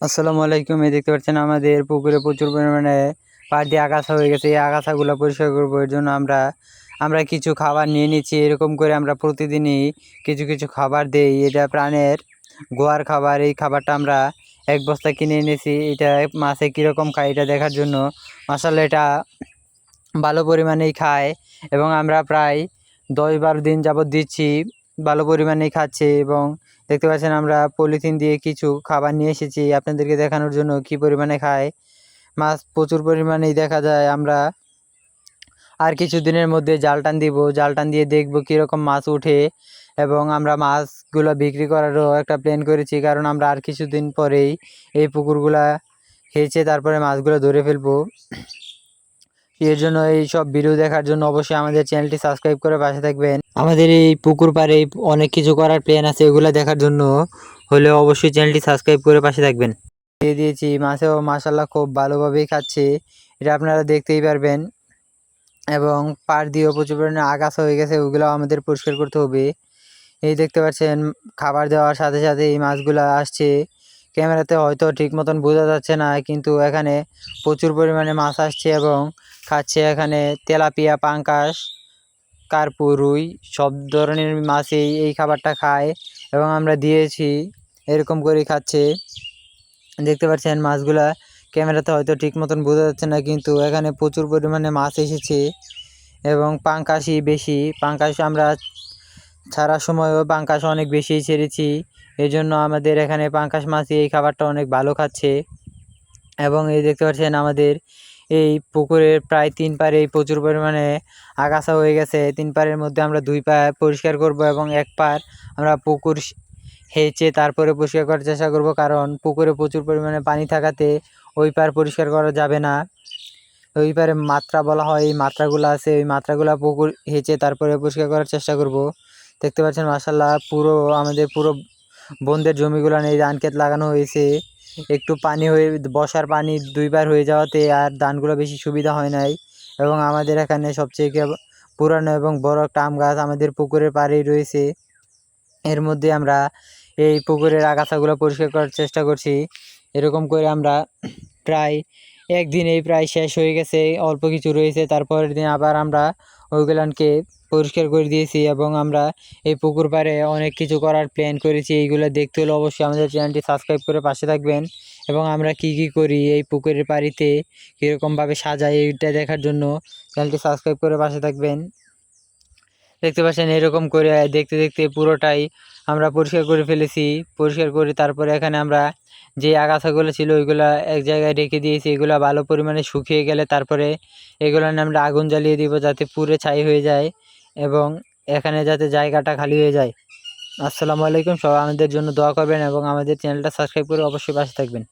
আসসালামু আলাইকুম, এই দেখতে পাচ্ছেন আমাদের পুকুরে প্রচুর পরিমাণে দিয়ে আগাছা হয়ে গেছে। এই আগাছাগুলো পরিষ্কার করব, এর জন্য আমরা আমরা কিছু খাবার নিয়ে নিচ্ছি। এরকম করে আমরা প্রতিদিনই কিছু কিছু খাবার দেই। এটা প্রাণের গোয়ার খাবার। এই খাবারটা আমরা এক বস্তা কিনে এনেছি। এটা মাছে কীরকম খায় এটা দেখার জন্য। মাসাল্লাহ এটা ভালো পরিমাণেই খায় এবং আমরা প্রায় দশ বারো দিন যাবত দিচ্ছি। ভালো পরিমাণেই খাচ্ছে এবং দেখতে পাচ্ছেন আমরা পলিথিন দিয়ে কিছু খাবার নিয়ে এসেছি। আপনাদেরকে দেখানোর জন্য কি পরিমাণে খায়? মাছ প্রচুর পরিমাণেই দেখা যায়। আমরা আর কিছু দিনের মধ্যে জাল টান দিব। জাল টান দিয়ে দেখব কীরকম মাছ ওঠে এবং আমরা মাছগুলো বিক্রি করারও একটা প্ল্যান করেছি। কারণ আমরা আর কিছুদিন পরেই এই পুকুরগুলা হেঁচে তারপরে মাছগুলো ধরে ফেলব। এর জন্য এই সব ভিডিও দেখার জন্য অবশ্যই আমাদের চ্যানেলটি সাবস্ক্রাইব করে পাশে থাকবেন। আমাদের এই পুকুর পাড়ে অনেক কিছু করার প্ল্যান আছে, এগুলো দেখার জন্য হলে অবশ্যই চ্যানেলটি সাবস্ক্রাইব করে পাশে থাকবেন। দিয়ে দিয়েছি, মাছেও মাসাল্লাহ খুব ভালোভাবেই খাচ্ছে, এটা আপনারা দেখতেই পারবেন। এবং পাড় দিয়েও প্রচুর পরিমাণে আগাছা হয়ে গেছে, ওগুলো আমাদের পরিষ্কার করতে হবে। এই দেখতে পাচ্ছেন, খাবার দেওয়ার সাথে সাথে এই মাছগুলো আসছে। ক্যামেরাতে হয়তো ঠিক মতন বোঝা যাচ্ছে না, কিন্তু এখানে প্রচুর পরিমাণে মাছ আসছে এবং খাচ্ছে এখানে তেলাপিয়া, পাঙ্কাশ কার্পু রুই, সব ধরনের মাছই এই খাবারটা খায় এবং আমরা দিয়েছি, এরকম করেই খাচ্ছে। দেখতে পাচ্ছেন মাছগুলা, ক্যামেরাতে হয়তো ঠিক মতন বোঝা যাচ্ছে না, কিন্তু এখানে প্রচুর পরিমাণে মাছ এসেছে এবং পাঙ্কাশই বেশি। পাঙ্কাশ আমরা ছাড়ার সময়ও পাঙ্কাশ অনেক বেশি ছেড়েছি এই জন্য আমাদের এখানে পাঙ্কাশ মাছই এই খাবারটা অনেক ভালো খাচ্ছে। এবং এই দেখতে পাচ্ছেন আমাদের এই পুকুরের প্রায় তিন পাড়েই প্রচুর পরিমাণে আগাছা হয়ে গেছে। তিন পাড়ের মধ্যে আমরা দুই পা পরিষ্কার করব এবং এক পাড় আমরা পুকুর হেঁচে তারপরে পরিষ্কার করার চেষ্টা করব কারণ পুকুরে প্রচুর পরিমাণে পানি থাকাতে ওই পার পরিষ্কার করা যাবে না। ওই পারে মাত্রা বলা হয়, এই মাত্রাগুলো আছে, ওই মাত্রাগুলো পুকুর হেঁচে তারপরে পরিষ্কার করার চেষ্টা করব। দেখতে পাচ্ছেন মাসাল্লাহ পুরো আমাদের পুরো বন্ধের জমিগুলো নেই ধান ক্ষেত লাগানো হয়েছে। একটু পানি হয়ে বর্ষার পানি দুইবার হয়ে যাওয়াতে আর ধানগুলো বেশি সুবিধা হয় নাই। এবং আমাদের এখানে সবচেয়ে পুরানো এবং বড় একটা আম গাছ আমাদের পুকুরের পাড়েই রয়েছে। এর মধ্যে আমরা এই পুকুরের আগাছাগুলো পরিষ্কার করার চেষ্টা করছি। এরকম করে আমরা প্রায় একদিনেই প্রায় শেষ হয়ে গেছে, অল্প কিছু রয়েছে। তারপরের দিন আবার আমরা ওইগুলানকে পরিষ্কার করে দিয়েছি এবং আমরা এই পুকুর পাড়ে অনেক কিছু করার প্ল্যান করেছি। এইগুলো দেখতে হলে অবশ্যই আমাদের চ্যানেলটি সাবস্ক্রাইব করে পাশে থাকবেন এবং আমরা কি কি করি, এই পুকুরের পাড়িতে কীরকমভাবে সাজাই এইটা দেখার জন্য চ্যানেলটি সাবস্ক্রাইব করে পাশে থাকবেন। দেখতে পাচ্ছেন এরকম করে দেখতে দেখতে পুরোটাই আমরা পরিষ্কার করে ফেলেছি, পরিষ্কার করে তারপরে এখানে আমরা যে আগাছাগুলো ছিল ওইগুলো এক জায়গায় রেখে দিয়েছি, এগুলো ভালো পরিমাণে শুকিয়ে গেলে তারপরে এগুলো নিয়ে আমরা আগুন জ্বালিয়ে দিব যাতে পুরে ছাই হয়ে যায় এবং এখানে যাতে জায়গাটা খালি হয়ে যায়। আসসালামু আলাইকুম, সবাই আমাদের জন্য দোয়া করবেন এবং আমাদের চ্যানেলটা সাবস্ক্রাইব করে অবশ্যই পাশে থাকবেন।